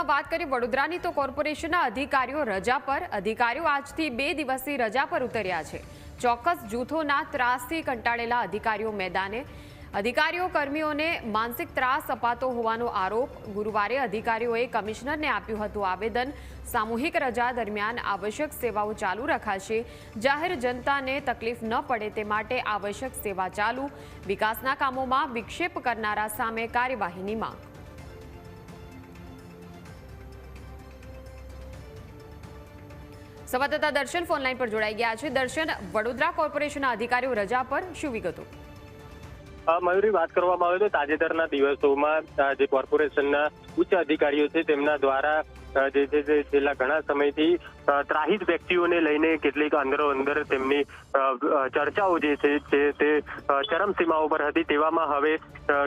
સમાચારમાં વાત કરી, વડોદરાની તો કોર્પોરેશનના અધિકારીઓ રજા પર. અધિકારીઓ આજથી બે દિવસની રજા પર ઉતર્યા છે. ચોક્કસ જૂથોના ત્રાસથી કંટાળેલા અધિકારીઓ મેદાને. અધિકારીઓ કર્મીઓને માનસિક ત્રાસ અપાતો હોવાનો આરોપ. ગુરુવારે અધિકારીઓએ કમિશનરને આપ્યું હતું આવેદન. સામૂહિક રજા દરમિયાન આવશ્યક સેવાઓ ચાલુ રખાશે. જાહેર જનતાને તકલીફ ન પડે તે માટે આવશ્યક સેવા ચાલુ. વિકાસના કામોમાં વિક્ષેપ કરનારા સામે કાર્યવાહીની માંગ. સંવાદદાતા દર્શન ફોનલાઈન પર જોડાઈ ગયા છે. દર્શન, વડોદરા કોર્પોરેશનના અધિકારીઓ રજા પર શું વિગતો? મયુરી, વાત કરવામાં આવે તો તાજેતરના દિવસોમાં જે કોર્પોરેશનના ઉચ્ચ અધિકારીઓ છે, તેમના દ્વારા જે છે છેલ્લા ઘણા સમયથી ત્રાહિત વ્યક્તિઓને લઈને કેટલીક અંદરો અંદર તેમની ચર્ચાઓ જે છે તે ચરમસીમાઓ પર હતી, તેવામાં હવે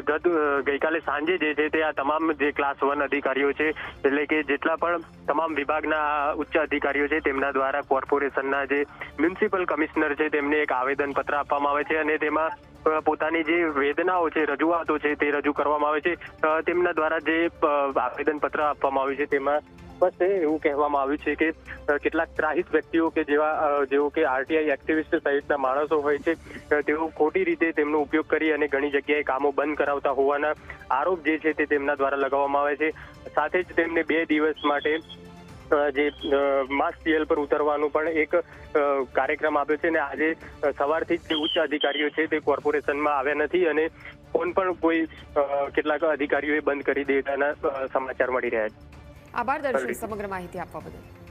ગત ગઈકાલે સાંજે જે છે, તે આ તમામ જે ક્લાસ વન અધિકારીઓ છે, એટલે કે જેટલા પણ તમામ વિભાગના ઉચ્ચ અધિકારીઓ છે, તેમના દ્વારા કોર્પોરેશનના જે મ્યુનિસિપલ કમિશનર છે, તેમને એક આવેદનપત્ર આપવામાં આવે છે અને તેમાં પોતાની જે વેદનાઓ છે, રજૂઆતો છે, તે રજૂ કરવામાં આવે છે. તેમના દ્વારા જે આવેદન પત્ર આપવામાં આવ્યું છે, તેમાં સ્પષ્ટ એવું કહેવામાં આવ્યું છે કે કેટલાક ત્રાહિત વ્યક્તિઓ કે જેવા જેવો કે આરટીઆઈ એક્ટિવિસ્ટ સહિતના માણસો હોય છે તેઓ ખોટી રીતે તેમનો ઉપયોગ કરી અને ઘણી જગ્યાએ કામો બંધ કરાવતા હોવાના આરોપ જે છે તે તેમના દ્વારા લગાવવામાં આવે છે. સાથે જ તેમને બે દિવસ માટે જે માસ સીએલ પર ઉતરવાનું પણ એક કાર્યક્રમ આપ્યો છે અને આજે સવારથી જ જે ઉચ્ચ અધિકારીઓ છે તે કોર્પોરેશનમાં આવ્યા નથી અને ફોન પણ કોઈ કેટલાક અધિકારીઓએ બંધ કરી દેવાના સમાચાર મળી રહ્યા છે. આભાર દર્શન સમગ્ર માહિતી આપવા બદલ.